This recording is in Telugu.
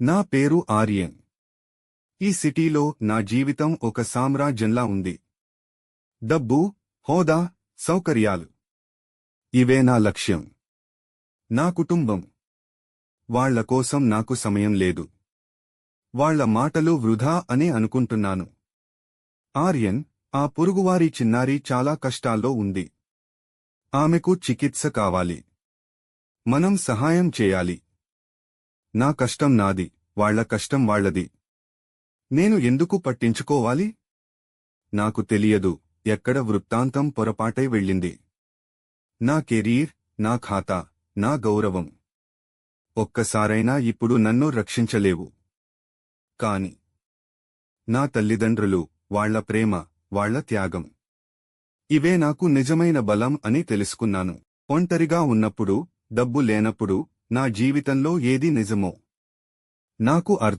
నా పేరు ఆర్యన్. ఈ సిటీలో నా జీవితం ఒక సామ్రాజ్యంలా ఉంది. డబ్బు హోదా సౌకర్యాలు. ఇవే నా లక్ష్యం. నా కుటుంబం. వాళ్ళ కోసం నాకు సమయం లేదు. వాళ్ళ మాటలు వృధా అనే అనుకుంటున్నాను. ఆర్యన్ ఆ పొరుగువారి చిన్నారి చాలా కష్టాల్లో ఉంది. ఆమెకు చికిత్స కావాలి. మనం సహాయం చేయాలి. నా కష్టం నాది వాళ్ళ కష్టం వాళ్ళది. నేను ఎందుకు పట్టించుకోవాలి? నాకు తెలియదు ఎక్కడ వృత్తాంతం పొరపాటై వెళ్ళింది. నా కెరీర్ నా ఖాతా నా గౌరవం. ఒక్కసారైనా ఇప్పుడు నన్ను రక్షించలేవు. కాని నా తల్లిదండ్రులు వాళ్ళ ప్రేమ వాళ్ళ త్యాగం. ఇవే నాకు నిజమైన బలం అని తెలుసుకున్నాను. ఒంటరిగా ఉన్నప్పుడు డబ్బు లేనప్పుడు నా జీవితంలో ఏది నిజమో. నాకు అర్థం